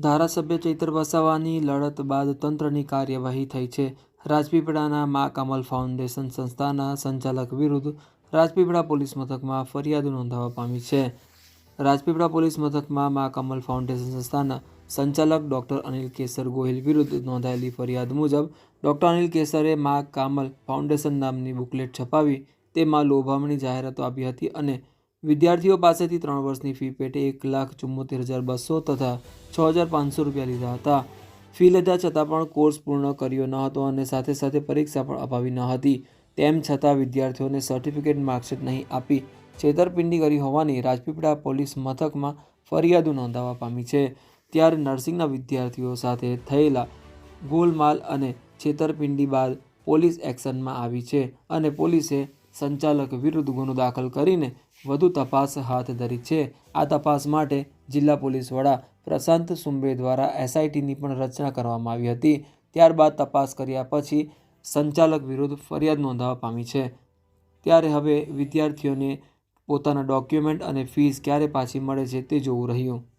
ધારાસભ્ય ચૈતર વસાવાની લડત બાદ તંત્રની કાર્યવાહી થઈ છે. રાજપીપળાના મા કમલ ફાઉન્ડેશન સંસ્થાના સંચાલક વિરુદ્ધ રાજપીપળા પોલીસ મથકમાં ફરિયાદ નોંધાવા પામી છે. રાજપીપળા પોલીસ મથકમાં મા કમલ ફાઉન્ડેશન સંસ્થાના સંચાલક ડૉક્ટર અનિલ કેસર ગોહિલ વિરુદ્ધ નોંધાયેલી ફરિયાદ મુજબ, ડૉક્ટર અનિલ કેસરે મા કામલ ફાઉન્ડેશન નામની બુકલેટ છપાવી, તેમાં લોભામણી જાહેરાતો આપી હતી અને વિદ્યાર્થીઓ પાસેથી ત્રણ વર્ષની ફી પેટે એક લાખ ચુમ્મોતેર હજાર બસો તથા છ હજાર પાંચસો રૂપિયા લીધા હતા. ફી લીધા છતાં પણ કોર્સ પૂર્ણ કર્યો ન હતો અને સાથે સાથે પરીક્ષા પણ અપાવી ન હતી. તેમ છતાં વિદ્યાર્થીઓને સર્ટિફિકેટ માર્કશીટ નહીં આપી છેતરપિંડી કરી હોવાની રાજપીપળા પોલીસ મથકમાં ફરિયાદો નોંધાવા પામી છે. ત્યારે નર્સિંગના વિદ્યાર્થીઓ સાથે થયેલા ગોલમાલ અને છેતરપિંડી બાદ પોલીસ એક્શનમાં આવી છે અને પોલીસે સંચાલક વિરુદ્ધ ગુનો દાખલ કરીને વધુ તપાસ હાથ ધરી છે. આ તપાસ માટે જિલ્લા પોલીસ વડા પ્રશાંત સુંબે દ્વારા એસઆઈટીની પણ રચના કરવામાં આવી હતી. ત્યારબાદ તપાસ કર્યા પછી સંચાલક વિરુદ્ધ ફરિયાદ નોંધાવા પામી છે. ત્યારે હવે વિદ્યાર્થીઓને પોતાના ડોક્યુમેન્ટ અને ફીસ ક્યારે પાછી મળે છે તે જોવું રહ્યું.